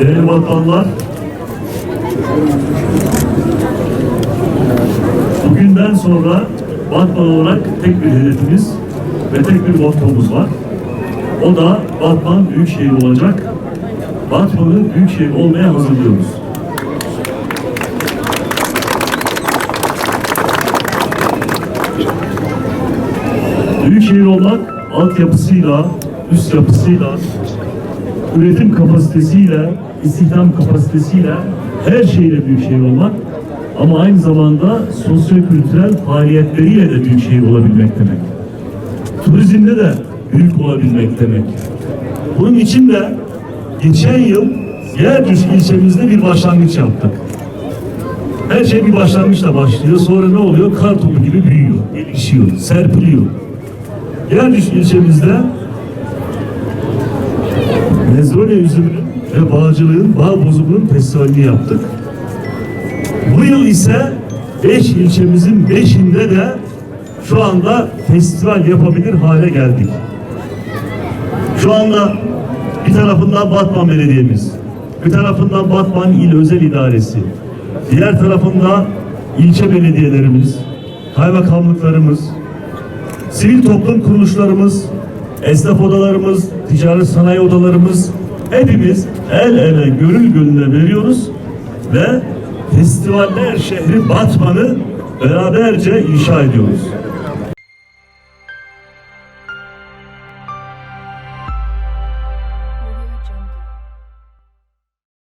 Değerli vatandaşlar, bugünden sonra Batman olarak tek bir hedefimiz ve tek bir mottomuz var. O da Batman Büyükşehir olacak. Batman'ın Büyükşehir olmaya hazırlıyoruz. Büyükşehir olmak altyapısıyla, üst yapısıyla, üretim kapasitesiyle, istihdam kapasitesiyle her şeyle büyükşehir olmak ama aynı zamanda sosyo-kültürel faaliyetleriyle de büyükşehir olabilmek demek. Turizmde de büyük olabilmek demek. Bunun için de geçen yıl Yerdüş ilçemizde bir başlangıç yaptık. Her şey bir başlangıçla başlıyor. Sonra ne oluyor? Kar topu gibi büyüyor, gelişiyor, serpiliyor. Yerdüş ilçemizde Mezrone üzümünün ve bağcılığın, bağ bozumunun festivalini yaptık. Bu yıl ise 5 ilçemizin 5'inde de şu anda festival yapabilir hale geldik. Şu anda bir tarafından Batman Belediye'miz, bir tarafından Batman İl Özel İdaresi, diğer tarafında ilçe belediyelerimiz, kaymakamlıklarımız, sivil toplum kuruluşlarımız, esnaf odalarımız, ticaret sanayi odalarımız hepimiz el ele gönül gönüle veriyoruz ve festivaller şehri Batman'ı beraberce inşa ediyoruz.